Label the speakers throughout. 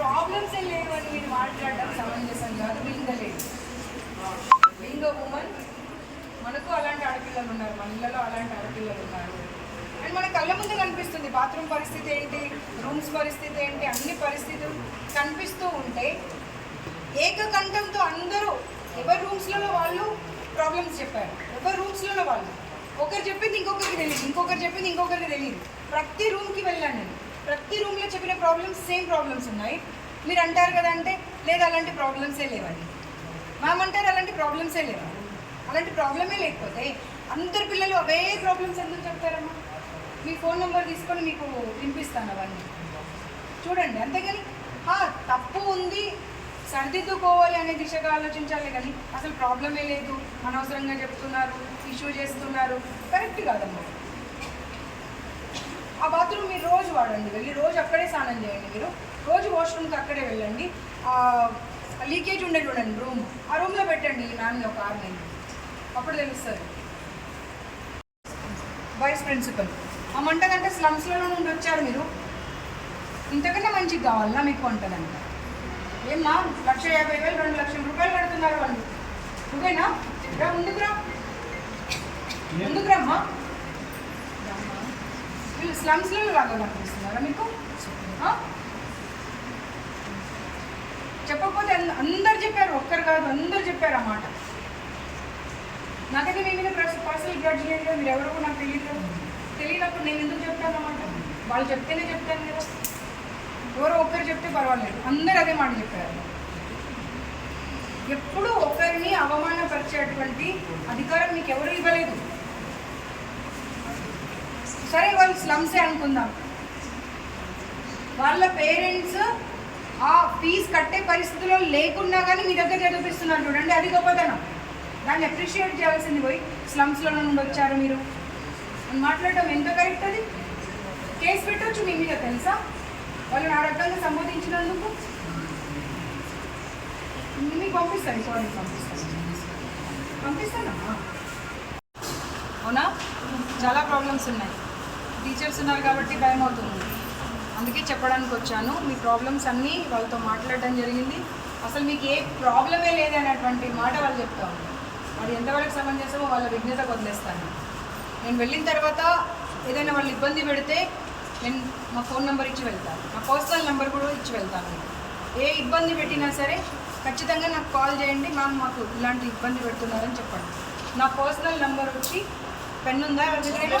Speaker 1: Problems ఏం లేవు అని మీరు మాట్లాడడం సమంజసం కాదు బీయింగ్ లేదు బీయింగ్ ఉమెన్ మనకు అలాంటి ఆడపిల్లలు ఉన్నారు మన ఇళ్ళలో అలాంటి ఆడపిల్లలు ఉన్నారు. అండ్ మన కళ్ళ ముందు కనిపిస్తుంది బాత్రూమ్ పరిస్థితి ఏంటి రూమ్స్ పరిస్థితి ఏంటి అన్ని పరిస్థితులు కనిపిస్తూ ఉంటే ఏకకంఠంతో అందరూ ఎవరి రూమ్స్లలో వాళ్ళు ప్రాబ్లమ్స్ చెప్పారు ఎవరి రూమ్స్లలో వాళ్ళు. ఒకరు చెప్పింది ఇంకొకరికి తెలియదు ఇంకొకరు చెప్పింది ఇంకొకరికి తెలియదు ప్రతి రూమ్కి వెళ్ళాను నేను ప్రతి రూమ్లో చెప్పిన ప్రాబ్లమ్స్ సేమ్ ప్రాబ్లమ్స్ ఉన్నాయి. మీరు అంటారు కదా అంటే లేదు అలాంటి ప్రాబ్లమ్సే లేవని మ్యామ్ అంటారు అలాంటి ప్రాబ్లమ్సే లేవా అలాంటి ప్రాబ్లమే లేకపోతే అందరు పిల్లలు అవే ప్రాబ్లమ్స్ ఎందుకు చెప్తారమ్మా? మీ ఫోన్ నెంబర్ తీసుకొని మీకు వినిపిస్తాను అవన్నీ. చూడండి అంతేగాని తప్పు ఉంది సర్దిద్దుకోవాలి అనే దిశగా ఆలోచించాలి కానీ అసలు ప్రాబ్లమే లేదు అనవసరంగా చెప్తున్నారు ఇష్యూ చేస్తున్నారు. కరెక్ట్ కాదమ్మా. ఆ బాత్రూమ్ మీరు రోజు వాడండి. వెళ్ళి రోజు అక్కడే స్నానం చేయండి మీరు. రోజు వాష్రూమ్కి అక్కడే వెళ్ళండి. లీకేజ్ ఉండే చూడండి రూమ్ ఆ రూమ్లో పెట్టండి ఈ మ్యామ్ని ఒక ఆరు నెలలు అప్పుడు తెలుస్తుంది. వైస్ ప్రిన్సిపల్ ఆ మంటదంటే స్లమ్స్లో నుండి వచ్చారు మీరు. ఇంతకన్నా మంచిగా కావాలన్నా మీకు వంటదంట ఏమ్మా లక్ష యాభై వేలు రెండు లక్షల రూపాయలు కడుతున్నారు వాళ్ళు. నువ్వేనా? రా ముందుకు రా ముందుకు రమ్మా రమ్మా. వీళ్ళు స్లమ్స్లో లాగా కనిపిస్తున్నారా మీకు? చెప్పకపోతే అంద- అందరు చెప్పారు ఒక్కరు కాదు అందరు చెప్పారు ఆ మాట. నాకైతే మీ మీద పర్సనల్ గ్రడ్జ్ లేదు మీరు ఎవరో నాకు తెలియదు తెలియనప్పుడు నేను ఎందుకు చెప్తాను అన్నమాట వాళ్ళు చెప్తేనే చెప్తాను కదా. ఎవరో ఒక్కరు చెప్తే పర్వాలేదు. అందరు అదే మాట చెప్పారు. ఎప్పుడూ ఒకరిని అవమానపరిచేటువంటి అధికారం మీకు ఎవరు ఇవ్వలేదు సరే వాళ్ళు స్లమ్సే అనుకుందాం. వాళ్ళ పేరెంట్స్ ఆ ఫీజు కట్టే పరిస్థితిలో లేకున్నా కానీ మీ దగ్గర చదివిస్తున్నారు చూడండి అది గొప్పతనం. దాన్ని అప్రిషియేట్ చేయాల్సింది పోయి స్లమ్స్లో నుండి వచ్చారు మీరు. మాట్లాడటం ఎంత కరెక్ట్ అది? కేసు పెట్టవచ్చు మీ మీద తెలుసా? వాళ్ళని ఆ రకంగా సంబోధించినందుకు. మీకు పంపిస్తాను సారీ పంపిస్తాను. పంపిస్తానా? అవునా? చాలా ప్రాబ్లమ్స్ ఉన్నాయి. టీచర్స్ ఉన్నారు కాబట్టి భయం అవుతుంది. అందుకే చెప్పడానికి వచ్చాను. మీ ప్రాబ్లమ్స్ అన్నీ వాళ్ళతో మాట్లాడడం జరిగింది. అసలు మీకు ఏ ప్రాబ్లమే లేదనేటువంటి మాట వాళ్ళు చెప్తా ఉన్నారు. అది ఎంతవరకు సమంజసమో వాళ్ళ విఘ్నత వదిలేస్తాను. నేను వెళ్ళిన తర్వాత ఏదైనా వాళ్ళు ఇబ్బంది పెడితే నేను మా ఫోన్ నెంబర్ ఇచ్చి వెళ్తాను. నా పర్సనల్ నెంబర్ కూడా ఇచ్చి వెళ్తాను. ఏ ఇబ్బంది పెట్టినా సరే ఖచ్చితంగా నాకు కాల్ చేయండి. మ్యామ్ మాకు ఇలాంటి ఇబ్బంది పెడుతున్నారని చెప్పండి. నా పర్సనల్ నెంబర్ వచ్చి పెన్ ఉందా ఎవరి దగ్గరైనా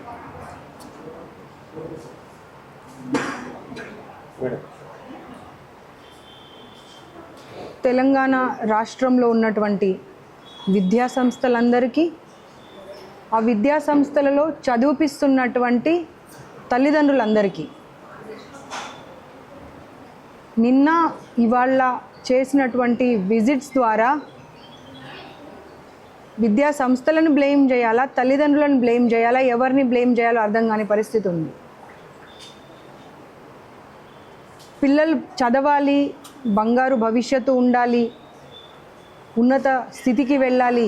Speaker 2: తెలంగాణ రాష్ట్రంలో ఉన్నటువంటి విద్యా సంస్థలందరికీ ఆ విద్యా సంస్థలలో చదివిపిస్తున్నటువంటి తల్లిదండ్రులందరికీ నిన్న ఇవాళ చేసినటువంటి విజిట్స్ ద్వారా విద్యా సంస్థలను బ్లేమ్ చేయాలా తల్లిదండ్రులను బ్లేమ్ చేయాలా ఎవరిని బ్లేమ్ చేయాలో అర్థం కాని పరిస్థితి ఉంది. పిల్లలు చదవాలి బంగారు భవిష్యత్తు ఉండాలి ఉన్నత స్థితికి వెళ్ళాలి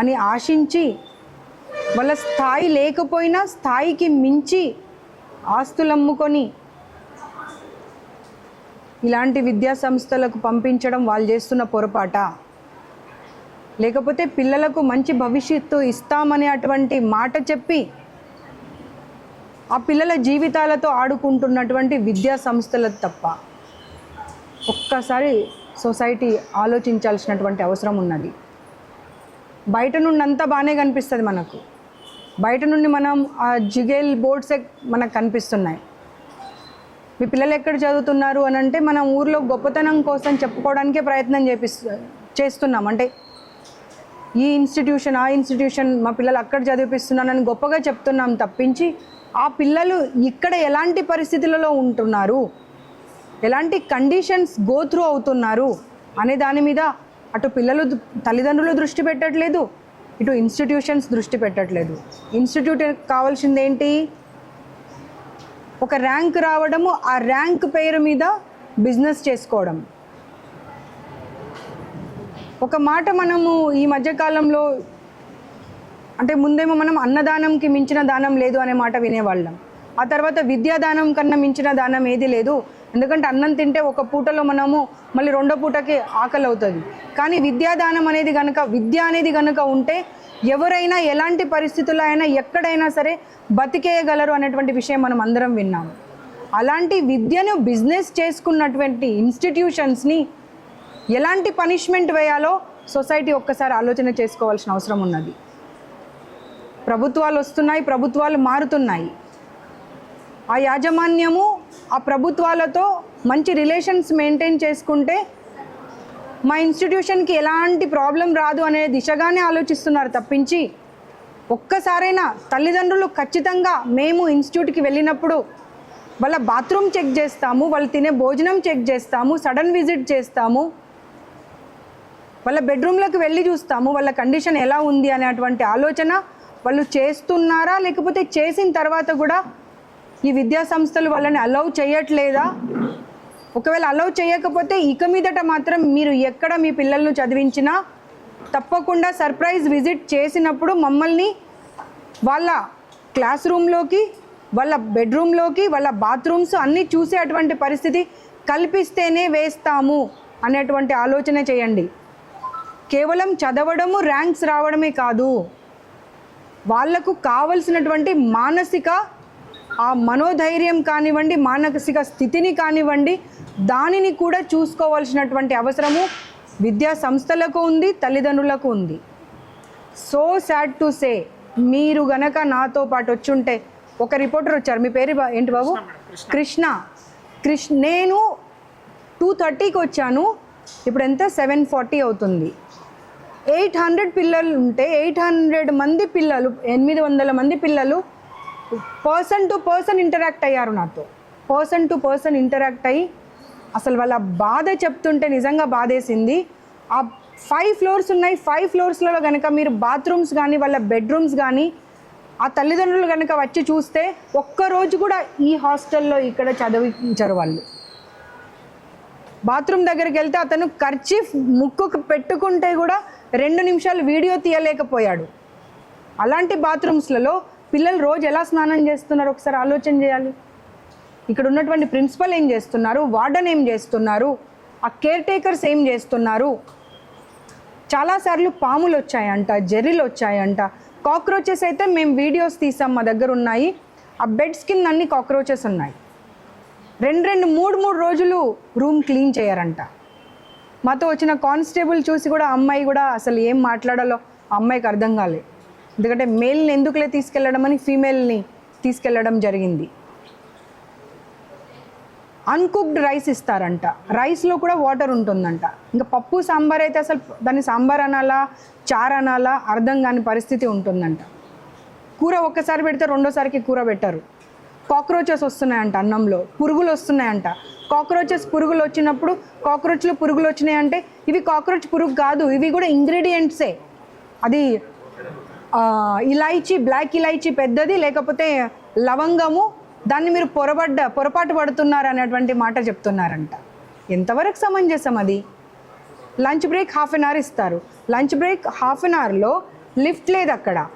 Speaker 2: అని ఆశించి వాళ్ళ స్థాయి లేకపోయినా స్థాయికి మించి ఆస్తులు అమ్ముకొని ఇలాంటి విద్యా సంస్థలకు పంపించడం వాళ్ళు చేస్తున్న పొరపాట. లేకపోతే పిల్లలకు మంచి భవిష్యత్తు ఇస్తామనే అటువంటి మాట చెప్పి ఆ పిల్లల జీవితాలతో ఆడుకుంటున్నటువంటి విద్యా సంస్థలకు తప్ప ఒక్కసారి సొసైటీ ఆలోచించాల్సినటువంటి అవసరం ఉన్నది. బయట నుండి అంతా బాగానే కనిపిస్తుంది మనకు. బయట నుండి మనం ఆ జిగేల్ బోర్డ్సే మనకు కనిపిస్తున్నాయి. మీ పిల్లలు ఎక్కడ చదువుతున్నారు అని అంటే మనం ఊర్లో గొప్పతనం కోసం చెప్పుకోవడానికే ప్రయత్నం చేపిస్తు చేస్తున్నాం. అంటే ఈ ఇన్స్టిట్యూషన్ ఆ ఇన్స్టిట్యూషన్ మా పిల్లలు అక్కడ చదివిపిస్తున్నానని గొప్పగా చెప్తున్నాం తప్పించి ఆ పిల్లలు ఇక్కడ ఎలాంటి పరిస్థితులలో ఉంటున్నారు?
Speaker 1: ఎలాంటి కండిషన్స్ గో త్రూ అవుతున్నారు? అనే దాని మీద అటు పిల్లలు తల్లిదండ్రులు దృష్టి పెట్టట్లేదు ఇటు ఇన్స్టిట్యూషన్స్ దృష్టి పెట్టట్లేదు. ఇన్స్టిట్యూట్ కావాల్సింది ఏంటి ఒక ర్యాంక్ రావడము ఆ ర్యాంక్ పేరు మీద బిజినెస్ చేసుకోవడం. ఒక మాట మనము ఈ మధ్యకాలంలో అంటే ముందేమో మనం అన్నదానంకి మించిన దానం లేదు అనే మాట వినేవాళ్ళం. ఆ తర్వాత విద్యాదానం కన్నా మించిన దానం ఏది లేదు. ఎందుకంటే అన్నం తింటే ఒక పూటలో మనము మళ్ళీ రెండో పూటకి ఆకలి అవుతుంది. కానీ విద్యాదానం అనేది కనుక విద్య అనేది కనుక ఉంటే ఎవరైనా ఎలాంటి పరిస్థితుల్లో అయినా ఎక్కడైనా సరే బతికేయగలరు అనేటువంటి విషయం మనం అందరం విన్నాము అలాంటి విద్యను బిజినెస్ చేసుకున్నటువంటి ఇన్స్టిట్యూషన్స్ని ఎలాంటి పనిష్మెంట్ వేయాలో సొసైటీ ఒక్కసారి ఆలోచన చేసుకోవాల్సిన అవసరం ఉన్నది. ప్రభుత్వాలు వస్తున్నాయి ప్రభుత్వాలు మారుతున్నాయి. ఆ యాజమాన్యము ఆ ప్రభుత్వాలతో మంచి రిలేషన్స్ మెయింటైన్ చేసుకుంటే మా ఇన్స్టిట్యూషన్కి ఎలాంటి ప్రాబ్లం రాదు అనే దిశగానే ఆలోచిస్తున్నారు తప్పించి ఒక్కసారైనా తల్లిదండ్రులు ఖచ్చితంగా మేము ఇన్స్టిట్యూట్కి వెళ్ళినప్పుడు వాళ్ళ బాత్రూమ్ చెక్ చేస్తాము వాళ్ళు తినే భోజనం చెక్ చేస్తాము సడన్ విజిట్ చేస్తాము వాళ్ళ బెడ్రూమ్లోకి వెళ్ళి చూస్తాము వాళ్ళ కండిషన్ ఎలా ఉంది అనేటువంటి ఆలోచన వాళ్ళు చేస్తున్నారా? లేకపోతే చేసిన తర్వాత కూడా ఈ విద్యా సంస్థలు వాళ్ళని అలౌ చేయట్లేదా? ఒకవేళ అలౌ చేయకపోతే ఇక మీదట మాత్రం మీరు ఎక్కడ మీ పిల్లలను చదివించినా తప్పకుండా సర్ప్రైజ్ విజిట్ చేసినప్పుడు మమ్మల్ని వాళ్ళ క్లాస్ రూమ్లోకి వాళ్ళ బెడ్రూమ్లోకి వాళ్ళ బాత్రూమ్స్ అన్నీ చూసేటువంటి పరిస్థితి కల్పిస్తేనే వేస్తాము అనేటువంటి ఆలోచన చేయండి. కేవలం చదవడము ర్యాంక్స్ రావడమే కాదు. వాళ్ళకు కావలసినటువంటి మానసిక ఆ మనోధైర్యం కానివ్వండి మానసిక స్థితిని కానివ్వండి దానిని కూడా చూసుకోవాల్సినటువంటి అవసరము విద్యా సంస్థలకు ఉంది తల్లిదండ్రులకు ఉంది. సో సాడ్ టు సే మీరు గనక నాతో పాటు వచ్చుంటే ఒక రిపోర్టర్ వచ్చారు మీ పేరు ఏంటి బాబు? కృష్ణ కృష్ణ. నేను టూ థర్టీకి వచ్చాను ఇప్పుడు ఎంత? సెవెన్ ఫార్టీ అవుతుంది. ఎయిట్ హండ్రెడ్ పిల్లలు ఉంటే ఎయిట్ హండ్రెడ్ మంది పిల్లలు ఎనిమిది వందల మంది పిల్లలు పర్సన్ టు పర్సన్ ఇంటరాక్ట్ అయ్యారు నాతో. పర్సన్ టు పర్సన్ ఇంటరాక్ట్ అయ్యి అసలు వాళ్ళ బాధ చెప్తుంటే నిజంగా బాధేసింది. ఆ ఫైవ్ ఫ్లోర్స్ ఉన్నాయి. ఫైవ్ ఫ్లోర్స్లలో కనుక మీరు బాత్రూమ్స్ కానీ వాళ్ళ బెడ్రూమ్స్ కానీ ఆ తల్లిదండ్రులు కనుక వచ్చి చూస్తే ఒక్కరోజు కూడా ఈ హాస్టల్లో ఇక్కడ చదివించరు వాళ్ళు. బాత్రూమ్ దగ్గరికి వెళ్తే అతను ఖర్చీఫ్ ముక్కుకు పెట్టుకుంటే కూడా రెండు నిమిషాలు వీడియో తీయలేకపోయాడు. అలాంటి బాత్రూమ్స్లలో పిల్లలు రోజు ఎలా స్నానం చేస్తున్నారు? ఒకసారి ఆలోచన చేయాలి. ఇక్కడ ఉన్నటువంటి ప్రిన్సిపల్ ఏం చేస్తున్నారు? వార్డెన్ ఏం చేస్తున్నారు? ఆ కేర్ టేకర్స్ ఏం చేస్తున్నారు? చాలాసార్లు పాములు వచ్చాయంట జెర్రీలు వచ్చాయంట. కాక్రోచెస్ అయితే మేము వీడియోస్ తీసాం మా దగ్గర ఉన్నాయి. ఆ బెడ్స్ కింద అన్ని కాక్రోచెస్ ఉన్నాయి. రెండు రెండు మూడు మూడు రోజులు రూమ్ క్లీన్ చేయరంట. మాతో వచ్చిన కానిస్టేబుల్ చూసి కూడా అమ్మాయి కూడా అసలు ఏం మాట్లాడాలో ఆ అమ్మాయికి అర్థం కాలే ఎందుకంటే మేల్ని ఎందుకులే తీసుకెళ్ళడం అని ఫీమేల్ని తీసుకెళ్ళడం జరిగింది. అన్కుక్డ్ రైస్ ఇస్తారంట. రైస్లో కూడా వాటర్ ఉంటుందంట. ఇంకా పప్పు సాంబార్ అయితే అసలు దాన్ని సాంబార్ అనాలా చార్ అనాలా అర్థం కాని పరిస్థితి ఉంటుందంట. కూర ఒక్కసారి పెడితే రెండోసారికి కూర పెట్టరు. కాక్రోచెస్ వస్తున్నాయంట అన్నంలో పురుగులు వస్తున్నాయంట. కాక్రోచెస్ పురుగులు వచ్చినప్పుడు కాక్రోచ్లు పురుగులు వచ్చినాయంటే ఇవి కాక్రోచ్ పురుగు కాదు ఇవి కూడా ఇంగ్రీడియంట్సే. అది ఆ, ఇలాయచీ బ్లాక్ ఇలాయచీ పెద్దది లేకపోతే లవంగము దాన్ని మీరు పొరబడ్డ పొరపాటు పడుతున్నారు అనేటువంటి మాట చెప్తున్నారంట. ఎంతవరకు సమంజసం అది? Lunch break half an hour ఇస్తారు. లంచ్ బ్రేక్ హాఫ్ అన్ అవర్లో లిఫ్ట్ లేదు అక్కడ.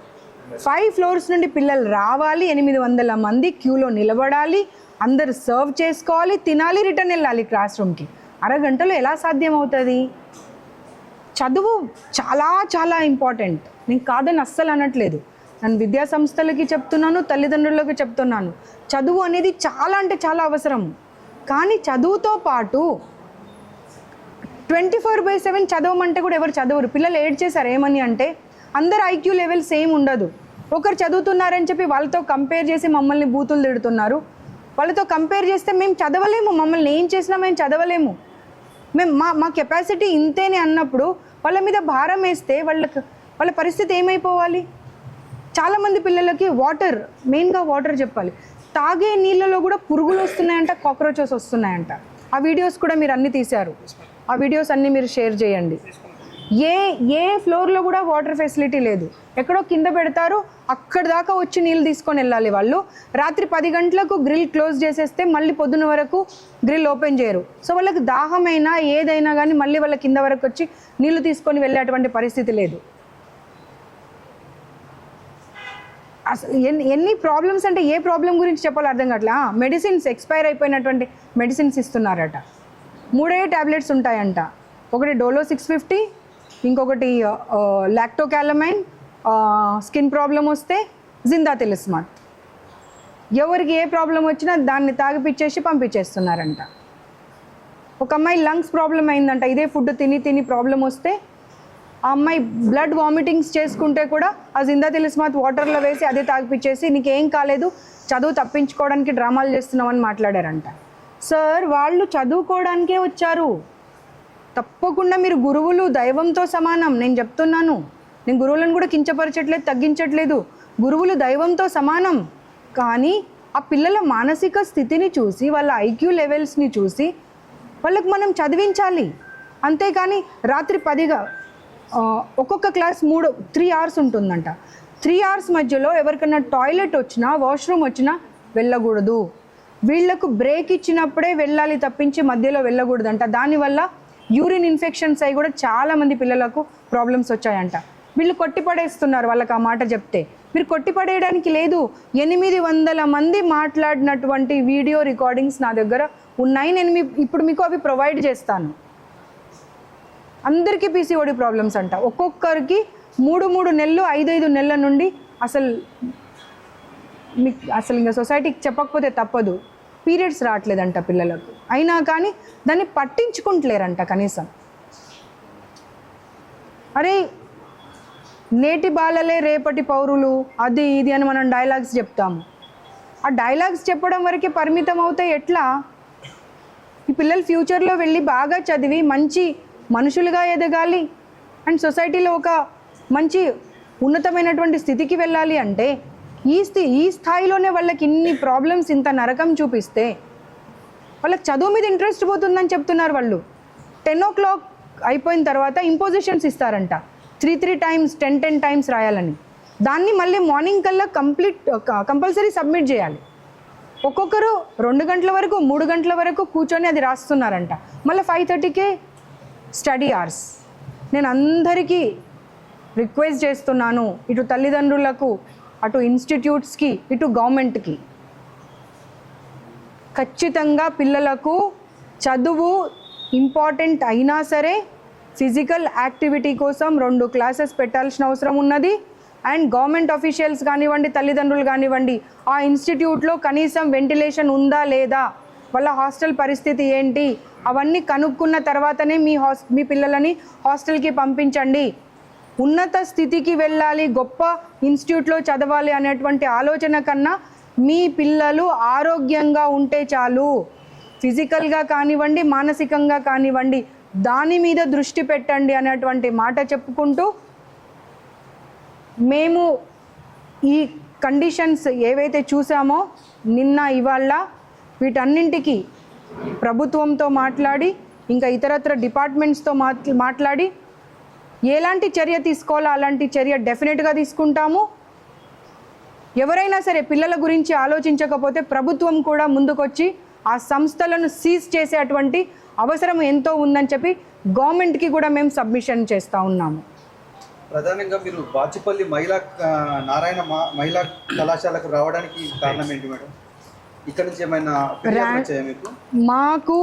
Speaker 1: ఫైవ్ ఫ్లోర్స్ నుండి పిల్లలు రావాలి ఎనిమిది వందల మంది క్యూలో నిలబడాలి అందరు సర్వ్ చేసుకోవాలి తినాలి రిటర్న్ వెళ్ళాలి క్లాస్ రూమ్కి అరగంటలో ఎలా సాధ్యం అవుతుంది చదువు చాలా చాలా ఇంపార్టెంట్ నేను కాదని అస్సలు అనట్లేదు. నేను విద్యా సంస్థలకి చెప్తున్నాను తల్లిదండ్రులకు చెప్తున్నాను. చదువు అనేది చాలా అంటే చాలా అవసరం. కానీ చదువుతో పాటు ట్వంటీ ఫోర్ బై సెవెన్ చదవమంటే కూడా ఎవరు చదవరు. పిల్లలు ఏడ్ చేశారు ఏమని అంటే అందరు ఐక్యూ లెవెల్ సేమ్ ఉండదు. ఒకరు చదువుతున్నారని చెప్పి వాళ్ళతో కంపేర్ చేసి మమ్మల్ని బూతులు తిడుతున్నారు. వాళ్ళతో కంపేర్ చేస్తే మేము చదవలేము మమ్మల్ని ఏం చేసినా మేము చదవలేము. మేము మా మా కెపాసిటీ ఇంతేనే అన్నప్పుడు వాళ్ళ మీద భారం వేస్తే వాళ్ళకి వాళ్ళ పరిస్థితి ఏమైపోవాలి? చాలామంది పిల్లలకి వాటర్ మెయిన్గా వాటర్ చెప్పాలి. తాగే నీళ్ళలో కూడా పురుగులు వస్తున్నాయంట కాక్రోచెస్ వస్తున్నాయంట. ఆ వీడియోస్ కూడా మీరు అన్ని తీశారు. ఆ వీడియోస్ అన్నీ మీరు షేర్ చేయండి. ఏ ఏ ఫ్లోర్లో కూడా వాటర్ ఫెసిలిటీ లేదు. ఎక్కడో కింద పెడతారు అక్కడ దాకా వచ్చి నీళ్ళు తీసుకొని వెళ్ళాలి వాళ్ళు. రాత్రి పది గంటలకు గ్రిల్ క్లోజ్ చేసేస్తే మళ్ళీ పొద్దున వరకు గ్రిల్ ఓపెన్ చేయరు. సో వాళ్ళకి దాహమైనా ఏదైనా కానీ మళ్ళీ వాళ్ళ కింద వరకు వచ్చి నీళ్ళు తీసుకొని వెళ్ళేటువంటి పరిస్థితి లేదు. అసలు ఎన్ని ఎన్ని ప్రాబ్లమ్స్ అంటే ఏ ప్రాబ్లం గురించి చెప్పాలో అర్థం కావట్లే. మెడిసిన్స్ ఎక్స్పైర్ అయిపోయినటువంటి మెడిసిన్స్ ఇస్తున్నారట. మూడే టాబ్లెట్స్ ఉంటాయంట. ఒకటి డోలో సిక్స్ ఫిఫ్టీ ఇంకొకటి లాక్టోకాలమైన్ స్కిన్ ప్రాబ్లం వస్తే జిందా తెలిస్మాట్ ఎవరికి ఏ ప్రాబ్లం వచ్చినా దాన్ని తాగిపిచ్చేసి పంపించేస్తున్నారంట. ఒక అమ్మాయి లంగ్స్ ప్రాబ్లం అయిందంట ఇదే ఫుడ్ తిని తిని ప్రాబ్లం వస్తే ఆ అమ్మాయి బ్లడ్ వామిటింగ్స్ చేసుకుంటే కూడా ఆ జిందా తెలిస్మాత్ వాటర్లో వేసి అదే తాగిపిచ్చేసి నీకేం కాలేదు చదువు తప్పించుకోవడానికి డ్రామాలు చేస్తున్నామని మాట్లాడారంట. సార్ వాళ్ళు చదువుకోవడానికే వచ్చారు. తప్పకుండా మీరు గురువులు దైవంతో సమానం. నేను చెప్తున్నాను. నేను గురువులను కూడా కించపరచట్లేదు తగ్గించట్లేదు. గురువులు దైవంతో సమానం. కానీ ఆ పిల్లల మానసిక స్థితిని చూసి వాళ్ళ ఐక్యూ లెవెల్స్ని చూసి వాళ్ళకి మనం చదివించాలి. అంతేకాని రాత్రి పదిగా ఒక్కొక్క క్లాస్ మూడు త్రీ అవర్స్ ఉంటుందంట. త్రీ అవర్స్ మధ్యలో ఎవరికైనా టాయిలెట్ వచ్చినా వాష్రూమ్ వచ్చినా వెళ్ళకూడదు. వీళ్ళకు బ్రేక్ ఇచ్చినప్పుడే వెళ్ళాలి తప్పించి మధ్యలో వెళ్ళకూడదంట. దానివల్ల యూరిన్ ఇన్ఫెక్షన్స్ అయి కూడా చాలామంది పిల్లలకు ప్రాబ్లమ్స్ వచ్చాయంట. వీళ్ళు కొట్టిపడేస్తున్నారు వాళ్ళకి ఆ మాట చెప్తే. మీరు కొట్టిపడేయడానికి లేదు. ఎనిమిది వందల మంది మాట్లాడినటువంటి వీడియో రికార్డింగ్స్ నా దగ్గర ఉన్నాయి. నేను మీ ఇప్పుడు మీకు అవి ప్రొవైడ్ చేస్తాను. అందరికీ పీసీఓడి ప్రాబ్లమ్స్ అంట. ఒక్కొక్కరికి మూడు మూడు నెలలు ఐదైదు నెలల నుండి అసలు మీకు అసలు ఇంకా సొసైటీకి చెప్పకపోతే తప్పదు. పీరియడ్స్ రావట్లేదంట పిల్లలకు. అయినా కానీ దాన్ని పట్టించుకుంటలేరంట కనీసం. అరే నేటి బాలలే రేపటి పౌరులు అది ఇది అని మనం డైలాగ్స్ చెప్తాము. ఆ డైలాగ్స్ చెప్పడం వరకే పరిమితం అవుతాయి ఎట్లా? ఈ పిల్లలు ఫ్యూచర్లో వెళ్ళి బాగా చదివి మంచి మనుషులుగా ఎదగాలి అండ్ సొసైటీలో ఒక మంచి ఉన్నతమైనటువంటి స్థితికి వెళ్ళాలి అంటే ఈ స్థి ఈ స్థాయిలోనే వాళ్ళకి ఇన్ని ప్రాబ్లమ్స్ ఇంత నరకం చూపిస్తే వాళ్ళకి చదువు మీద ఇంట్రెస్ట్ పోతుందని చెప్తున్నారు వాళ్ళు. టెన్ ఓ క్లాక్ అయిపోయిన తర్వాత ఇంపోజిషన్స్ ఇస్తారంట. Three three times ten ten times రాయాలని. దాన్ని మళ్ళీ మార్నింగ్ కల్లా కంప్లీట్ కంపల్సరీ సబ్మిట్ చేయాలి. ఒక్కొక్కరు రెండు గంటల వరకు మూడు గంటల వరకు కూర్చొని అది రాస్తున్నారంట. మళ్ళీ ఫైవ్ థర్టీకే స్టడీ అవర్స్ నేను అందరికీ రిక్వెస్ట్ చేస్తున్నాను. ఇటు తల్లిదండ్రులకు అటు ఇన్స్టిట్యూట్స్కి ఇటు గవర్నమెంట్కి. ఖచ్చితంగా పిల్లలకు చదువు ఇంపార్టెంట్ అయినా సరే ఫిజికల్ యాక్టివిటీ కోసం రెండు క్లాసెస్ పెట్టాల్సిన అవసరం ఉన్నది. అండ్ గవర్నమెంట్ అఫీషియల్స్ కానివ్వండి తల్లిదండ్రులు కానివ్వండి ఆ ఇన్స్టిట్యూట్లో కనీసం వెంటిలేషన్ ఉందా లేదా వాళ్ళ హాస్టల్ పరిస్థితి ఏంటి అవన్నీ కనుక్కున్న తర్వాతనే మీ హాస్ మీ పిల్లలని హాస్టల్కి పంపించండి. ఉన్నత స్థితికి వెళ్ళాలి గొప్ప ఇన్స్టిట్యూట్లో చదవాలి అనేటువంటి ఆలోచన కన్నా మీ పిల్లలు ఆరోగ్యంగా ఉంటే చాలు. ఫిజికల్గా కానివ్వండి మానసికంగా కానివ్వండి దాని మీద దృష్టి పెట్టండి అనేటువంటి మాట చెప్పుకుంటూ మేము ఈ కండిషన్స్ ఏవైతే చూసామో నిన్న ఇవాళ వీటన్నింటికి ప్రభుత్వంతో మాట్లాడి ఇంకా ఇతరత్ర డిపార్ట్మెంట్స్తో మాట్లాడి ఎలాంటి చర్య తీసుకోవాలో అలాంటి చర్య డెఫినెట్గా తీసుకుంటాము. ఎవరైనా సరే పిల్లల గురించి ఆలోచించకపోతే ప్రభుత్వం కూడా ముందుకొచ్చి ఆ సంస్థలను సీజ్ చేసేటువంటి అవసరం ఎంతో ఉందని చెప్పి గవర్నమెంట్కి కూడా మేము సబ్మిషన్ చేస్తూ ఉన్నాము.
Speaker 3: ప్రధానంగా మీరు బాచుపల్లి మహిళా నారాయణ మహిళా కళాశాలకు రావడానికి కారణం ఏంటి మేడం? ఇక్కడ నుంచి ఏమైనా మీకు?
Speaker 1: మాకు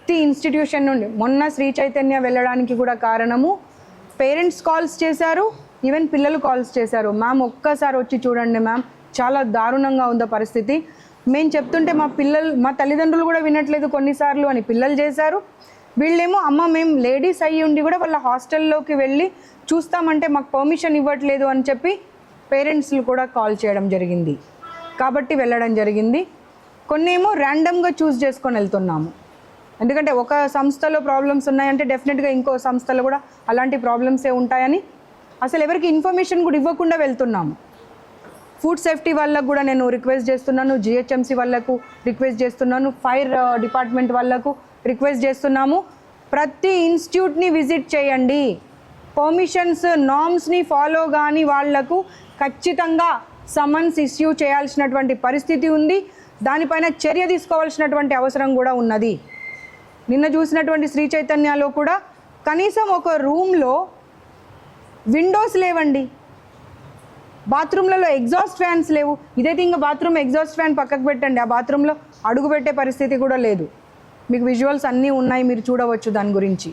Speaker 1: ప్రతి ఇన్స్టిట్యూషన్ నుండి మొన్న శ్రీ చైతన్య వెళ్ళడానికి కూడా కారణము పేరెంట్స్ కాల్స్ చేశారు ఈవెన్ పిల్లలు కాల్స్ చేశారు. మ్యామ్ ఒక్కసారి వచ్చి చూడండి మ్యామ్ చాలా దారుణంగా ఉందో పరిస్థితి. మేము చెప్తుంటే మా పిల్లలు మా తల్లిదండ్రులు కూడా వినట్లేదు కొన్నిసార్లు అని పిల్లలు చేశారు. వీళ్ళేమో అమ్మ మేము లేడీస్ అయ్యి ఉండి కూడా వాళ్ళ హాస్టల్లోకి వెళ్ళి చూస్తామంటే మాకు పర్మిషన్ ఇవ్వట్లేదు అని చెప్పి పేరెంట్స్లు కూడా కాల్ చేయడం జరిగింది. కాబట్టి వెళ్ళడం జరిగింది. కొన్ని ఏమో ర్యాండమ్గా చూస్ చేసుకొని వెళ్తున్నాము. ఎందుకంటే ఒక సంస్థలో ప్రాబ్లమ్స్ ఉన్నాయంటే డెఫినెట్గా ఇంకో సంస్థలో కూడా అలాంటి ప్రాబ్లమ్సే ఉంటాయని అసలు ఎవరికి ఇన్ఫర్మేషన్ కూడా ఇవ్వకుండా వెళ్తున్నాము. ఫుడ్ సేఫ్టీ వాళ్ళకు కూడా నేను రిక్వెస్ట్ చేస్తున్నాను జిహెచ్ఎంసీ వాళ్ళకు రిక్వెస్ట్ చేస్తున్నాను ఫైర్ డిపార్ట్మెంట్ uh, వాళ్ళకు రిక్వెస్ట్ చేస్తున్నాము. ప్రతి ఇన్స్టిట్యూట్ని విజిట్ చేయండి. పర్మిషన్స్ నామ్స్ని ఫాలో కానీ వాళ్ళకు ఖచ్చితంగా సమన్స్ ఇష్యూ చేయాల్సినటువంటి పరిస్థితి ఉంది. దానిపైన చర్య తీసుకోవాల్సినటువంటి అవసరం కూడా ఉన్నది. నిన్న చూసినటువంటి శ్రీ చైతన్యలో కూడా కనీసం ఒక రూమ్లో విండోస్ లేవండి. బాత్రూమ్లలో ఎగ్జాస్ట్ ఫ్యాన్స్ లేవు. ఇదైతే ఇంకా బాత్రూమ్ ఎగ్జాస్ట్ ఫ్యాన్ పక్కకు పెట్టండి. ఆ బాత్రూంలో అడుగు పెట్టే పరిస్థితి కూడా లేదు. మీకు విజువల్స్ అన్నీ ఉన్నాయి మీరు చూడవచ్చు దాని గురించి.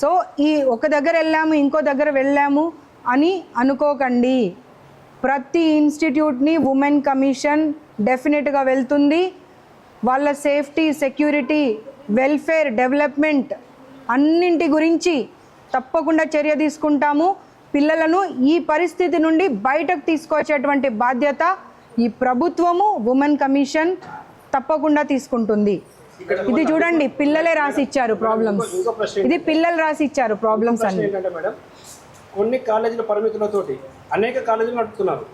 Speaker 1: సో ఈ ఒక దగ్గర వెళ్ళాము ఇంకో దగ్గర వెళ్ళాము అని అనుకోకండి. ప్రతి ఇన్స్టిట్యూట్ని ఉమెన్ కమిషన్ డెఫినెట్గా వెళ్తుంది. వాళ్ళ సేఫ్టీ సెక్యూరిటీ వెల్ఫేర్ డెవలప్మెంట్ అన్నింటి గురించి తప్పకుండా చర్య తీసుకుంటాము. పిల్లలను ఈ పరిస్థితి నుండి బయటకు తీసుకొచ్చేటువంటి బాధ్యత ఈ ప్రభుత్వము ఉమెన్ కమిషన్ తప్పకుండా తీసుకుంటుంది. ఇది చూడండి పిల్లలే రాసి ఇచ్చారు ప్రాబ్లమ్స్ ఇది పిల్లలు రాసి ఇచ్చారు ప్రాబ్లమ్స్ అన్ని.
Speaker 4: మేడం కొన్ని కాలేజీల పరిమితులతోటి అనేక కాలేజీలు నడుపుతున్నారు.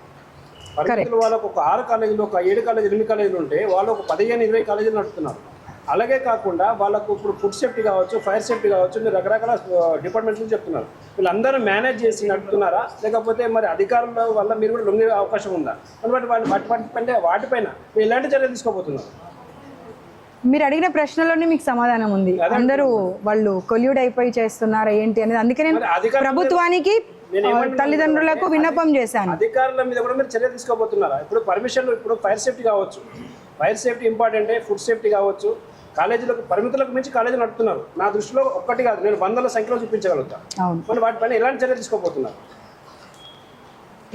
Speaker 4: పరిమితులు వాళ్ళకు ఒక ఆరు కాలేజీలు ఒక ఏడు కాలేజీలు ఎనిమిది కాలేజీలు ఉంటే వాళ్ళు ఒక పదిహేను ఇరవై కాలేజీలు నడుపుతున్నారు. అలాగే కాకుండా వాళ్ళకు ఇప్పుడు ఫుడ్ సేఫ్టీ కావచ్చు ఫైర్ సేఫ్టీ కావచ్చు మీరు రకరకాల డిపార్ట్మెంట్స్ నుంచి చెప్తున్నారు. వీళ్ళందరూ మేనేజ్ చేసి నడుపుతున్నారా? లేకపోతే మరి అధికారుల వల్ల మీరు కూడా లొంగే అవకాశం ఉందా? కాబట్టి వాళ్ళు వాటి వాటి అంటే వాటిపైన మీరు ఎలాంటి చర్యలు తీసుకోబోతున్నారు?
Speaker 1: మీరు అడిగిన ప్రశ్నలోనే మీకు సమాధానం ఉంది. అందరూ వాళ్ళు కొల్యూడ్ అయిపోయి చేస్తున్నారా ఏంటి అనేది. అందుకే నేను ప్రభుత్వానికి తల్లిదండ్రులకు విన్నపం చేశాను.
Speaker 4: అధికారుల మీద కూడా మీరు చర్య తీసుకోబోతున్నారా? ఇప్పుడు పర్మిషన్ ఇప్పుడు ఫైర్ సేఫ్టీ కావచ్చు. ఫైర్ సేఫ్టీ ఇంపార్టెంటే ఫుడ్ సేఫ్టీ కావచ్చు. కాలేజీలకు పరిమితులకు మించి కాలేజీ నడుపుతున్నారు. నా దృష్టిలో ఒక్కటి కాదు నేను వందల సంఖ్యలో చూపించగలుగుతా.
Speaker 1: అవును.
Speaker 4: మరి వాటిపైన ఎలాంటి చర్య తీసుకోబోతున్నారు?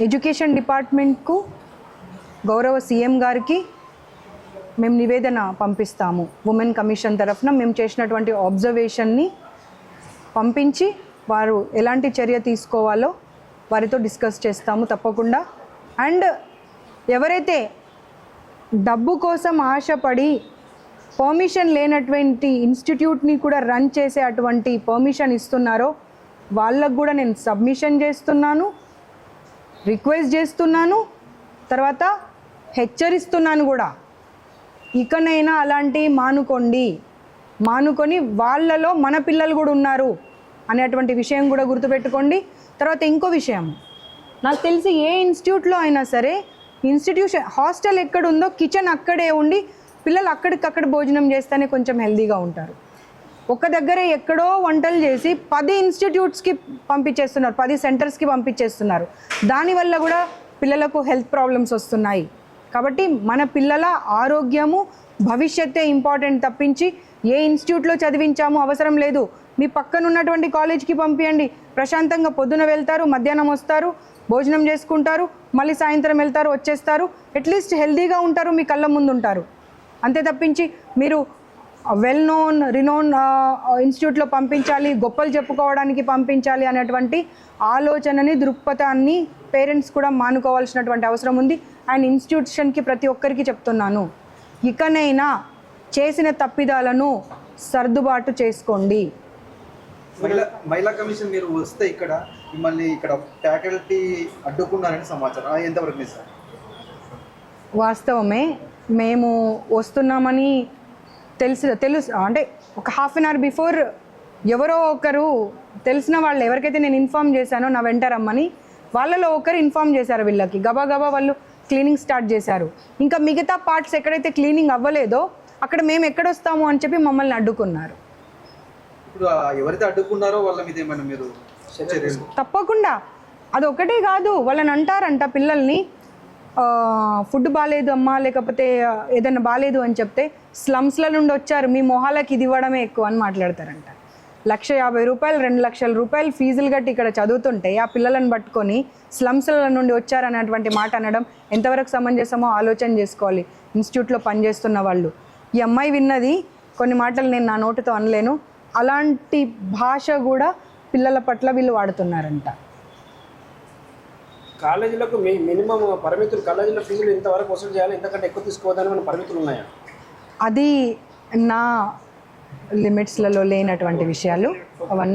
Speaker 1: ఎడ్యుకేషన్ డిపార్ట్మెంట్కు గౌరవ సీఎం గారికి మేము నివేదన పంపిస్తాము. ఉమెన్ కమిషన్ తరఫున మేము చేసినటువంటి ఆబ్జర్వేషన్ని పంపించి వారు ఎలాంటి చర్య తీసుకోవాలో వారితో డిస్కస్ చేస్తాము తప్పకుండా. అండ్ ఎవరైతే డబ్బు కోసం ఆశపడి పర్మిషన్ లేనటువంటి ఇన్స్టిట్యూట్ని కూడా రన్ చేసే అటువంటి పర్మిషన్ ఇస్తున్నారో వాళ్ళకు కూడా నేను సబ్మిషన్ చేస్తున్నాను రిక్వెస్ట్ చేస్తున్నాను తర్వాత హెచ్చరిస్తున్నాను కూడా. ఇకనైనా అలాంటి మానుకోండి మానుకొని వాళ్ళలో మన పిల్లలు కూడా ఉన్నారు అనేటువంటి విషయం కూడా గుర్తుపెట్టుకోండి. తర్వాత ఇంకో విషయం నాకు తెలిసి ఏ ఇన్స్టిట్యూట్లో అయినా సరే ఇన్స్టిట్యూషన్ హాస్టల్ ఎక్కడ ఉందో కిచెన్ అక్కడే ఉండి పిల్లలు అక్కడికక్కడ భోజనం చేస్తేనే కొంచెం హెల్దీగా ఉంటారు. ఒక దగ్గర ఎక్కడో వంటలు చేసి పది ఇన్స్టిట్యూట్స్కి పంపించేస్తున్నారు పది సెంటర్స్కి పంపించేస్తున్నారు. దానివల్ల కూడా పిల్లలకు హెల్త్ ప్రాబ్లమ్స్ వస్తున్నాయి. కాబట్టి మన పిల్లల ఆరోగ్యము భవిష్యత్తే ఇంపార్టెంట్ తప్పించి ఏ ఇన్స్టిట్యూట్లో చదివించాము అవసరం లేదు. మీ పక్కన ఉన్నటువంటి కాలేజ్కి పంపించండి ప్రశాంతంగా పొద్దున వెళ్తారు మధ్యాహ్నం వస్తారు భోజనం చేసుకుంటారు మళ్ళీ సాయంత్రం వెళ్తారు వచ్చేస్తారు. అట్లీస్ట్ హెల్దీగా ఉంటారు మీ కళ్ళ ముందు ఉంటారు అంతే తప్పించి మీరు వెల్ నోన్ రినోన్ ఇన్స్టిట్యూట్లో పంపించాలి గొప్పలు చెప్పుకోవడానికి పంపించాలి అనేటువంటి ఆలోచనని దృక్పథాన్ని పేరెంట్స్ కూడా మానుకోవాల్సినటువంటి అవసరం ఉంది. అండ్ ఇన్స్టిట్యూషన్కి ప్రతి ఒక్కరికి చెప్తున్నాను. ఇకనైనా చేసిన తప్పిదాలను సర్దుబాటు చేసుకోండి.
Speaker 3: మహిళా కమిషన్ మీరు వస్తే ఇక్కడ మిమ్మల్ని ఇక్కడ ఫ్యాకల్టీ అడ్డుకున్నారని సమాచారం. ఎంతవరకు
Speaker 1: వాస్తవమే మేము వస్తున్నామని తెలిసి తెలుసు అంటే ఒక హాఫ్ అన్ అవర్ బిఫోర్ ఎవరో ఒకరు తెలిసిన వాళ్ళు ఎవరికైతే నేను ఇన్ఫామ్ చేశానో నా వెంట రమ్మని వాళ్ళలో ఒకరు ఇన్ఫామ్ చేశారు వీళ్ళకి. గబా గబా వాళ్ళు క్లీనింగ్ స్టార్ట్ చేశారు. ఇంకా మిగతా పార్ట్స్ ఎక్కడైతే క్లీనింగ్ అవ్వలేదో అక్కడ మేము ఎక్కడొస్తాము అని చెప్పి మమ్మల్ని అడ్డుకున్నారు.
Speaker 3: ఇప్పుడు ఆ ఎవరైతే అడ్డుకున్నారో వాళ్ళ మీద ఏమైనా మీరు చర్యలు
Speaker 1: తప్పకుండా. అది ఒకటే కాదు వాళ్ళని అంటారంట పిల్లల్ని ఫుడ్ బాగాలేదు అమ్మా లేకపోతే ఏదైనా బాగాలేదు అని చెప్తే స్లమ్స్ల నుండి వచ్చారు. మీ మొహాలకి ఇది ఇవ్వడమే ఎక్కువ అని మాట్లాడతారంట. లక్ష యాభై రూపాయలు రెండు లక్షల రూపాయలు ఫీజులు కట్టి ఇక్కడ చదువుతుంటే ఆ పిల్లలను పట్టుకొని స్లమ్స్ల నుండి వచ్చారనేటువంటి మాట అనడం ఎంతవరకు సమంజసమో ఆలోచన చేసుకోవాలి. ఇన్స్టిట్యూట్లో పనిచేస్తున్న వాళ్ళు. ఈ అమ్మాయి విన్నది కొన్ని మాటలు నేను నా నోటితో అనలేను. అలాంటి భాష కూడా పిల్లల పట్ల వీళ్ళు వాడుతున్నారంట.
Speaker 4: కాలేజీలకు మీ మినిమం పరిమితులు కాలేజీలో ఫీజులు ఇంతవరకు వసూలు చేయాలి ఇంతకంటే ఎక్కువ తీసుకోవద్దని మన పరిమితులు ఉన్నాయా?
Speaker 1: అది నా లిమిట్స్లలో లేనటువంటి విషయాలు. అవన్నీ